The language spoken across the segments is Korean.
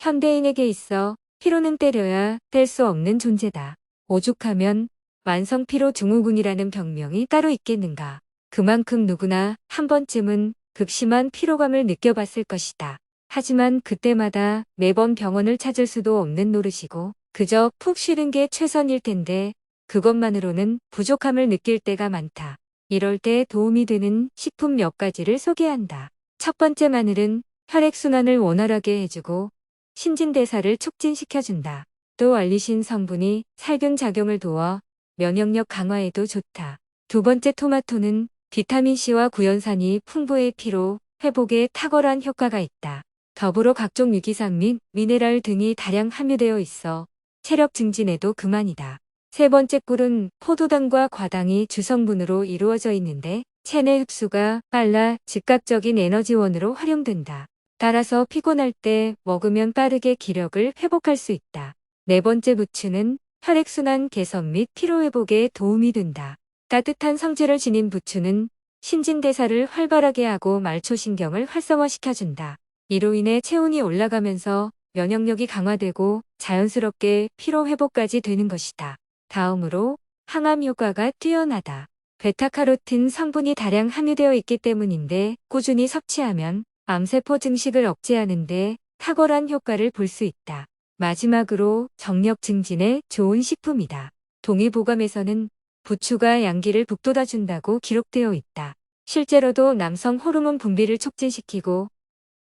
현대인에게 있어 피로는 때려야 뗄 수 없는 존재다. 오죽하면 만성 피로 증후군이라는 병명이 따로 있겠는가. 그만큼 누구나 한 번쯤은 극심한 피로감을 느껴봤을 것이다. 하지만 그때마다 매번 병원을 찾을 수도 없는 노릇이고 그저 푹 쉬는 게 최선일 텐데 그것만으로는 부족함을 느낄 때가 많다. 이럴 때 도움이 되는 식품 몇 가지를 소개한다. 첫 번째 마늘은 혈액순환을 원활하게 해주고 신진대사를 촉진시켜준다. 또 알리신 성분이 살균 작용을 도와 면역력 강화에도 좋다. 두 번째 토마토는 비타민C와 구연산이 풍부해 피로, 회복에 탁월한 효과가 있다. 더불어 각종 유기산 및 미네랄 등이 다량 함유되어 있어 체력 증진에도 그만이다. 세 번째 꿀은 포도당과 과당이 주성분으로 이루어져 있는데 체내 흡수가 빨라 즉각적인 에너지원으로 활용된다. 따라서 피곤할 때 먹으면 빠르게 기력을 회복할 수 있다. 네 번째 부추는 혈액순환 개선 및 피로회복에 도움이 된다. 따뜻한 성질을 지닌 부추는 신진대사를 활발하게 하고 말초신경을 활성화시켜준다. 이로 인해 체온이 올라가면서 면역력이 강화되고 자연스럽게 피로회복까지 되는 것이다. 다음으로 항암 효과가 뛰어나다. 베타카로틴 성분이 다량 함유되어 있기 때문인데 꾸준히 섭취하면 암세포 증식을 억제하는데 탁월한 효과를 볼 수 있다. 마지막으로 정력 증진에 좋은 식품이다. 동의보감에서는 부추가 양기를 북돋아준다고 기록되어 있다. 실제로도 남성 호르몬 분비를 촉진시키고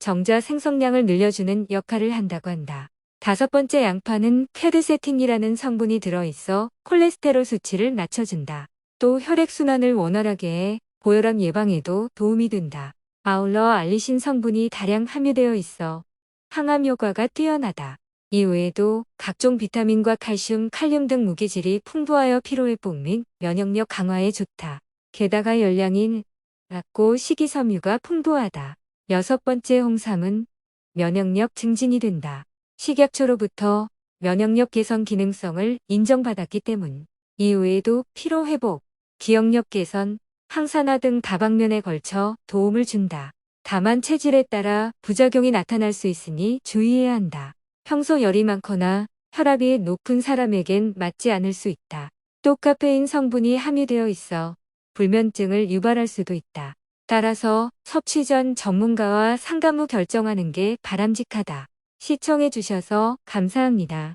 정자 생성량을 늘려주는 역할을 한다고 한다. 다섯 번째 양파는 퀘르세틴이라는 성분이 들어있어 콜레스테롤 수치를 낮춰준다. 또 혈액순환을 원활하게 해 고혈압 예방에도 도움이 된다. 아울러 알리신 성분이 다량 함유되어 있어 항암 효과가 뛰어나다. 이외에도 각종 비타민과 칼슘, 칼륨 등 무기질이 풍부하여 피로 회복 및 면역력 강화에 좋다. 게다가 열량인 낮고 식이섬유가 풍부하다. 여섯 번째 홍삼은 면역력 증진이 된다. 식약처로부터 면역력 개선 기능성을 인정받았기 때문. 이외에도 피로 회복, 기억력 개선, 항산화 등 다방면에 걸쳐 도움을 준다. 다만 체질에 따라 부작용이 나타날 수 있으니 주의해야 한다. 평소 열이 많거나 혈압이 높은 사람에겐 맞지 않을 수 있다. 또 카페인 성분이 함유되어 있어 불면증을 유발할 수도 있다. 따라서 섭취 전 전문가와 상담 후 결정하는 게 바람직하다. 시청해 주셔서 감사합니다.